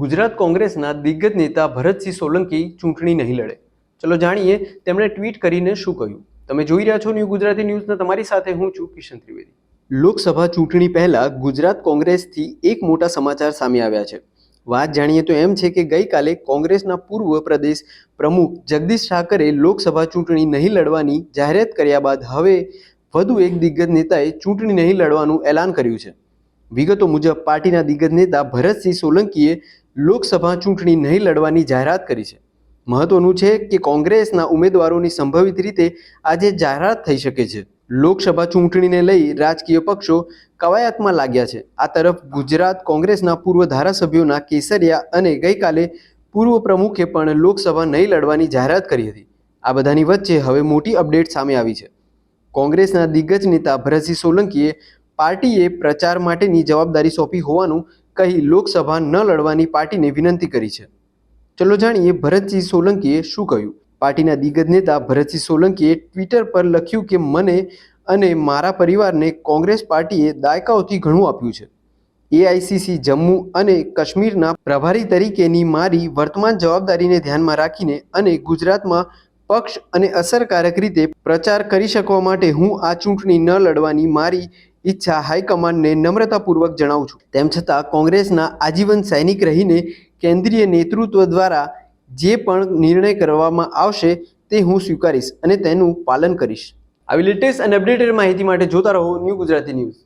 ગુજરાત કોંગ્રેસના દિગ્ગજ નેતા ભરતસિંહ સોલંકી ચૂંટણી નહીં લડે. ચલો જાણીએ તેમણે ટ્વીટ કરીને શું કહ્યું. તમે જોઈ રહ્યા છો ન્યૂ ગુજરાતી ન્યૂઝના, તમારી સાથે હું છું કિશન ત્રિવેદી. લોકસભા ચૂંટણી પહેલા ગુજરાત કોંગ્રેસથી એક મોટા સમાચાર સામે આવ્યા છે. વાત જાણીએ તો એમ છે કે ગઈકાલે કોંગ્રેસના પૂર્વ પ્રદેશ પ્રમુખ જગદીશ ઠાકરે લોકસભા ચૂંટણી નહીં લડવાની જાહેરાત કર્યા બાદ હવે વધુ એક દિગ્ગજ નેતાએ ચૂંટણી નહીં લડવાનું એલાન કર્યું છે. વિગતો મુજબ પાર્ટીના દિગ્ગજ નેતા ભરતસિંહ સોલંકીએ લોકસભા ચૂંટણી નહીં લડવાની જાહેરાત કરી છે. મહત્વનું છે કે કોંગ્રેસના ઉમેદવારોની સંભવિત રીતે આજે જાહેરાત થઈ શકે છે. લોકસભા ચૂંટણીને લઈ રાજકીય પક્ષો કવાયતમાં લાગ્યા છે. આ તરફ ગુજરાત કોંગ્રેસના પૂર્વ ધારાસભ્યોના કેસરિયા અને ગઈકાલે પૂર્વ પ્રમુખે પણ લોકસભા નહીં લડવાની જાહેરાત કરી હતી. આ બધાની વચ્ચે હવે મોટી અપડેટ સામે આવી છે. કોંગ્રેસના દિગ્ગજ નેતા ભરતસિંહ સોલંકીએ પાર્ટીએ પ્રચાર માટેની જવાબદારી સોંપી હોવાનું કહી લોકસભા ન લડવાની પાર્ટીને વિનંતી કરી છે. ચલો જાણીએ ભરતસિંહ સોલંકીએ શું કહ્યું? પાર્ટીના દિગ્ગજ નેતા ભરતસિંહ સોલંકીએ ટ્વિટર પર લખ્યું કે મને અને મારા પરિવારને કોંગ્રેસ પાર્ટીએ દાયકાઓથી ઘણું આપ્યું છે. એઆઈસીસી, જમ્મુ અને કાશ્મીરના પ્રભારી તરીકેની મારી વર્તમાન જવાબદારીને ધ્યાનમાં રાખીને અને ગુજરાતમાં પક્ષ અને અસરકારક રીતે પ્રચાર કરી શકવા માટે હું આ ચૂંટણી ન લડવાની મારી ઈચ્છા હાઈકમાન્ડને નમ્રતાપૂર્વક જણાવું છું. તેમ છતાં કોંગ્રેસના આજીવન સૈનિક રહીને કેન્દ્રીય નેતૃત્વ દ્વારા જે પણ નિર્ણય કરવામાં આવશે તે હું સ્વીકારીશ અને તેનું પાલન કરીશ. આવી લેટેસ્ટ અને અપડેટેડ માહિતી માટે જોતા રહો ન્યૂ ગુજરાતી ન્યૂઝ.